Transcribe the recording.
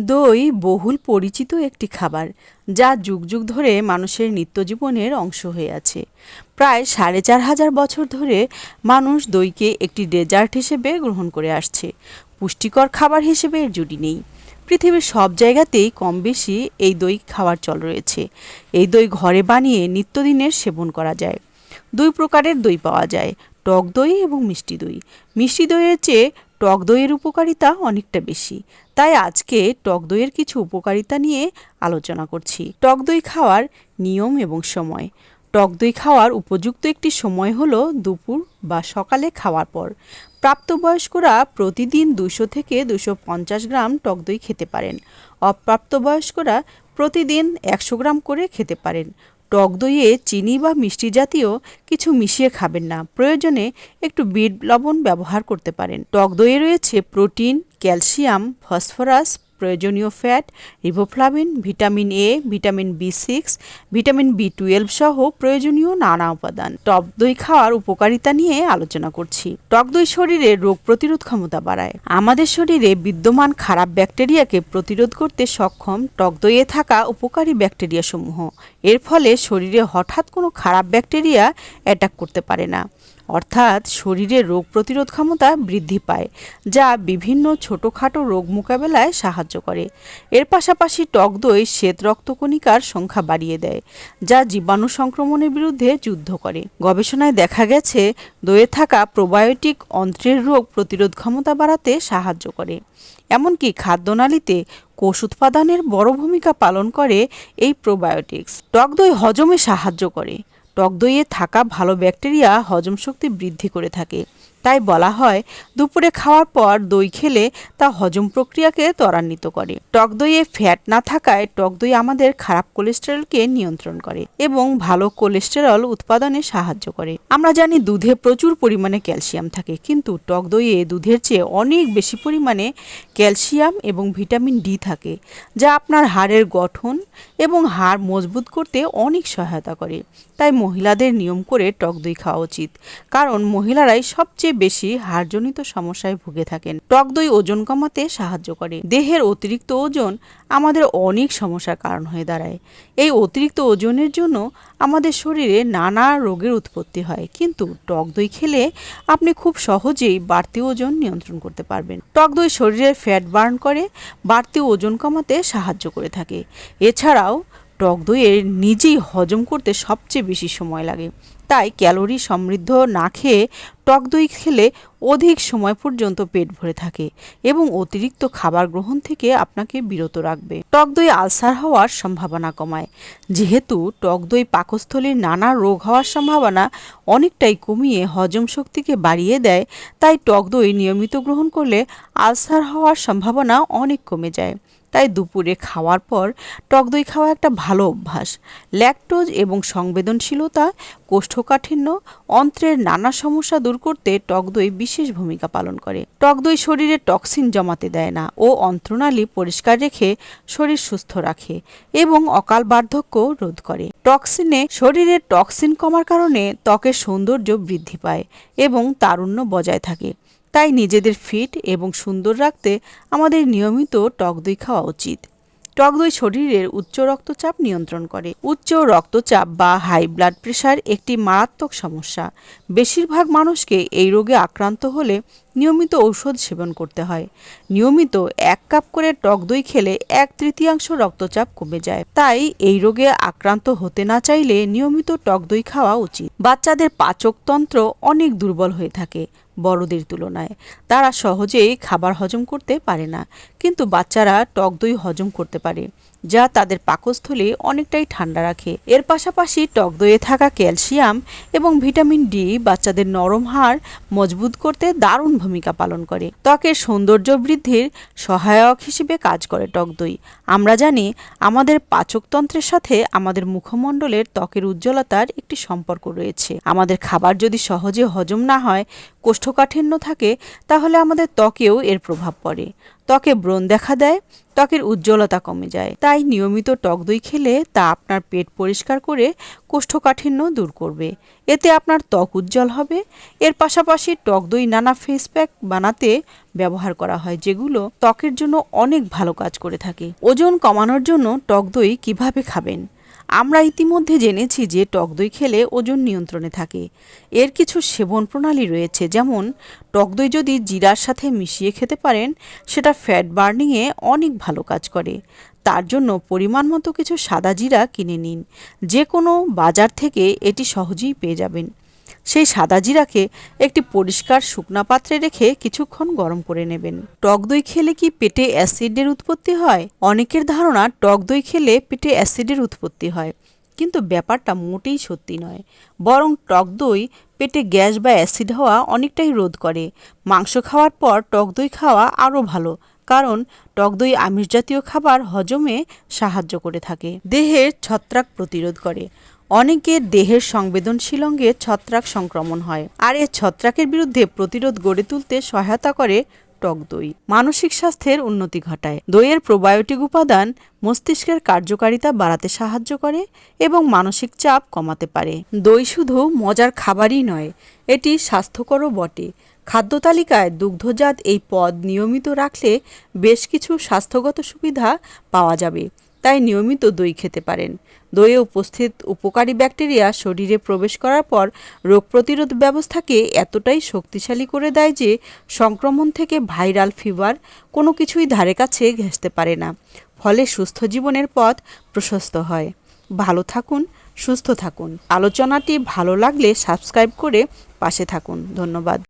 দই বহুল পরিচিত একটি খাবার, যা যুগ যুগ ধরে মানুষের নিত্যজীবনের অংশ হয়ে আছে। প্রায় সাড়ে চার হাজার বছর ধরে মানুষ দইকে একটি ডেজার্ট হিসেবে গ্রহণ করে আসছে। পুষ্টিকর খাবার হিসেবে এর জুটি নেই। পৃথিবীর সব জায়গাতেই কম বেশি এই দই খাওয়ার চল রয়েছে। এই দই ঘরে বানিয়ে নিত্যদিনের সেবন করা যায়। দুই প্রকারের দই পাওয়া যায়, টক দই এবং মিষ্টি দই। মিষ্টি দইয়ের চেয়ে টক দইয়ের উপকারিতা অনেকটা বেশি। তাই আজকে টক দইয়ের কিছু উপকারিতা নিয়ে আলোচনা করছি। টক দই খাওয়ার নিয়ম এবং সময়। টক দই খাওয়ার উপযুক্ত একটি সময় হলো দুপুর বা সকালে খাওয়ার পর। প্রাপ্তবয়স্করা প্রতিদিন দুশো থেকে দুশো পঞ্চাশ গ্রাম টক দই খেতে পারেন। অপ্রাপ্তবয়স্করা প্রতিদিন একশো গ্রাম করে খেতে পারেন। টক দইয়ে চিনি বা মিষ্টি জাতীয় কিছু মিশিয়ে খাবেন না। প্রয়োজনে একটু বিট লবণ ব্যবহার করতে পারেন। টক দইয়ে রয়েছে প্রোটিন, ক্যালসিয়াম, ফসফরাস প্রয়োজনীয় fat riboflavin vitamin A vitamin B six vitamin B twelve সহ প্রয়োজনীয় নানা উপাদান। টক দই খাওয়ার উপকারিতা নিয়ে আলোচনা করছি। টক দই শরীরে রোগ প্রতিরোধ ক্ষমতা বাড়ায়। আমাদের শরীরে বিদ্যমান খারাপ ব্যাকটেরিয়াকে প্রতিরোধ করতে সক্ষম টক দইয়ে থাকা উপকারী ব্যাকটেরিয়া সমূহ এর ফলে শরীরে হঠাৎ কোনো খারাপ ব্যাকটেরিয়া অ্যাটাক করতে পারে না। অর্থাৎ শরীরের রোগ প্রতিরোধ ক্ষমতা বৃদ্ধি পায়, যা বিভিন্ন ছোটোখাটো রোগ মোকাবেলায় সাহায্য করে। এর পাশাপাশি টক দই শ্বেত রক্তকণিকার সংখ্যা বাড়িয়ে দেয়, যা জীবাণু সংক্রমণের বিরুদ্ধে যুদ্ধ করে। গবেষণায় দেখা গেছে, দইয়ে থাকা প্রোবায়োটিক অন্ত্রের রোগ প্রতিরোধ ক্ষমতা বাড়াতে সাহায্য করে। এমনকি খাদ্যনালীতে কোষ উৎপাদনের বড় ভূমিকা পালন করে এই প্রোবায়োটিক্স। টক দই হজমে সাহায্য করে। টক দইয়ে থাকা ভালো ব্যাকটেরিয়া হজম শক্তি বৃদ্ধি করে থাকে। তাই বলা হয়, দুপুরে খাওয়ার পর দই খেলে তা হজম প্রক্রিয়াকে ত্বরান্বিত করে। টক দইয়ে ফ্যাট না থাকায় টক দই আমাদের খারাপ কোলেস্টেরলকে নিয়ন্ত্রণ করে এবং ভালো কোলেস্টেরল উৎপাদনে সাহায্য করে। আমরা জানি দুধে প্রচুর পরিমাণে ক্যালসিয়াম থাকে, কিন্তু টক দইয়ে দুধের চেয়ে অনেক বেশি পরিমাণে ক্যালসিয়াম এবং ভিটামিন ডি থাকে, যা আপনার হাড়ের গঠন এবং হাড় মজবুত করতে অনেক সহায়তা করে। তাই মহিলাদের নিয়ম করে টক দই খাওয়া উচিত, কারণ মহিলারাই সবচেয়ে বেশি হাড়জনিত সমস্যায় ভুগে থাকেন। টক দই ওজন কমাতে সাহায্য করে। দেহের অতিরিক্ত ওজন আমাদের অনেক সমস্যার কারণ হয়ে দাঁড়ায়। এই অতিরিক্ত ওজনের জন্য আমাদের শরীরে নানা রোগের উৎপত্তি হয়। কিন্তু টক দই খেলে আপনি খুব সহজেই বাড়তি ওজন নিয়ন্ত্রণ করতে পারবেন। টক দই শরীরের ফ্যাট বার্ন করে, বাড়তি ওজন কমাতে সাহায্য করে থাকে। এছাড়াও টক দইয়ের নিজেই হজম করতে সবচেয়ে বেশি সময় লাগে। তাই ক্যালোরি সমৃদ্ধ না খেয়ে টক দই খেলে অধিক সময় পর্যন্ত পেট ভরে থাকে এবং অতিরিক্ত খাবার গ্রহণ থেকে আপনাকে বিরত রাখবে। টক দই আলসার হওয়ার সম্ভাবনা কমায়। যেহেতু টক দই পাকস্থলীর নানা রোগ হওয়ার সম্ভাবনা অনেকটাই কমিয়ে হজম শক্তিকে বাড়িয়ে দেয়, তাই টক দই নিয়মিত গ্রহণ করলে আলসার হওয়ার সম্ভাবনা অনেক কমে যায়। তাই দুপুরে খাওয়ার পর টক দই খাওয়া একটা ভালো অভ্যাস। ল্যাকটোজ এবং সংবেদনশীলতা, কোষ্ঠকাঠিন্য, অন্ত্রের নানা সমস্যা দূর করতে টক দই বিশেষ ভূমিকা পালন করে। টক দই শরীরে টক্সিন জমাতে দেয় না ও অন্ত্রনালী পরিষ্কার রেখে শরীর সুস্থ রাখে এবং অকাল বার্ধক্য রোধ করে। টক্সিনে শরীরের টক্সিন কমার কারণে ত্বকের সৌন্দর্য বৃদ্ধি পায় এবং তারুণ্য বজায় থাকে। তাই নিজেদের ফিট এবং সুন্দর রাখতে আমাদের নিয়মিত টক দই খাওয়া উচিত। টক দই শরীরের উচ্চ রক্তচাপ নিয়ন্ত্রণ করে। উচ্চ রক্তচাপ বা হাই ব্লাড প্রেশার একটি মারাত্মক সমস্যা। বেশিরভাগ মানুষকে এই রোগে আক্রান্ত হলে নিয়মিত ঔষধ সেবন করতে হয়। নিয়মিত এক কাপ করে টক দই খেলে এক তৃতীয়াংশ রক্তচাপ কমে যায়। তাই এই রোগে আক্রান্ত হতে না চাইলে নিয়মিত টক দই খাওয়া উচিত। বাচ্চাদের পাচকতন্ত্র অনেক দুর্বল হয়ে থাকে বড়দের তুলনায়। তারা সহজেই খাবার হজম করতে পারে না, কিন্তু বাচ্চারা টক দই হজম করতে পারে। যা তাদের পাকস্থলী অনেকটাই ঠান্ডা রাখে। এর পাশাপাশি টক দইয়ে থাকা ক্যালসিয়াম এবং ভিটামিন ডি বাচ্চাদের নরম হাড় মজবুত করতে দারুণ ভূমিকা পালন করে। ত্বকের সৌন্দর্য বৃদ্ধির সহায়ক হিসেবে কাজ করে টক দই। আমরা জানি, আমাদের পাচকতন্ত্রের সাথে আমাদের মুখমণ্ডলের ত্বকের উজ্জ্বলতার একটি সম্পর্ক রয়েছে। আমাদের খাবার যদি সহজে হজম না হয়, কোষ্ঠকাঠিন্য থাকে, তাহলে আমাদের ত্বকেও এর প্রভাব পড়ে। ত্বকে ব্রণ দেখা দেয়, ত্বকের উজ্জ্বলতা কমে যায়। তাই নিয়মিত টক দই খেলে তা আপনার পেট পরিষ্কার করে কোষ্ঠকাঠিন্য দূর করবে। এতে আপনার ত্বক উজ্জ্বল হবে। এর পাশাপাশি টক দই নানা ফেস প্যাক বানাতে ব্যবহার করা হয়, যেগুলো ত্বকের জন্য অনেক ভালো কাজ করে থাকে। ওজন কমানোর জন্য টক দই কীভাবে খাবেন? আমরা ইতিমধ্যে জেনেছি যে টক দই খেলে ওজন নিয়ন্ত্রণে থাকে। এর কিছু সেবন প্রণালী রয়েছে, যেমন টক দই যদি জিরার সাথে মিশিয়ে খেতে পারেন, সেটা ফ্যাট বার্নিংয়ে অনেক ভালো কাজ করে। তার জন্য পরিমাণ মতো কিছু সাদা জিরা কিনে নিন। যে কোনো বাজার থেকে এটি সহজেই পেয়ে যাবেন। সেই সাদা জিরাকে একটি পরিষ্কার শুকনা পাত্রে রেখে কিছুক্ষণ গরম করে নেবেন। টক দই খেলে কি পেটে অ্যাসিডের উৎপত্তি হয়? অনেকের ধারণা টক দই খেলে পেটে অ্যাসিডের উৎপত্তি হয়, কিন্তু ব্যাপারটা মোটেই সত্যি নয়। বরং টক দই পেটে গ্যাস বা অ্যাসিড হওয়া অনেকটাই রোধ করে। মাংস খাওয়ার পর টক দই খাওয়া আরও ভালো, কারণ টক দই আমিষ জাতীয় খাবার হজমে সাহায্য করে থাকে। দেহের ছত্রাক প্রতিরোধ করে। অনেকের দেহের সংবেদনশীল অঙ্গে ছত্রাক সংক্রমণ হয়, আর এ ছত্রাকের বিরুদ্ধে প্রতিরোধ গড়ে তুলতে সহায়তা করে টক দই। মানসিক স্বাস্থ্যের উন্নতি ঘটায়। দইয়ের প্রোবায়োটিক উপাদান মস্তিষ্কের কার্যকারিতা বাড়াতে সাহায্য করে এবং মানসিক চাপ কমাতে পারে। দই শুধু মজার খাবারই নয়, এটি স্বাস্থ্যকরও বটে। খাদ্য তালিকায় দুগ্ধজাত এই পদ নিয়মিত রাখলে বেশ কিছু স্বাস্থ্যগত সুবিধা পাওয়া যাবে। তাই নিয়মিত দই খেতে পারেন। দইয়ে উপস্থিত উপকারী ব্যাকটেরিয়া শরীরে প্রবেশ করার পর রোগ প্রতিরোধ ব্যবস্থাকে এতটাই শক্তিশালী করে দেয় যে সংক্রমণ থেকে ভাইরাল ফিভার কোনো কিছুই ধারে কাছে ঘেঁষতে পারে না। ফলে সুস্থ জীবনের পথ প্রশস্ত হয়। ভালো থাকুন, সুস্থ থাকুন। আলোচনাটি ভালো লাগলে সাবস্ক্রাইব করে পাশে থাকুন। ধন্যবাদ।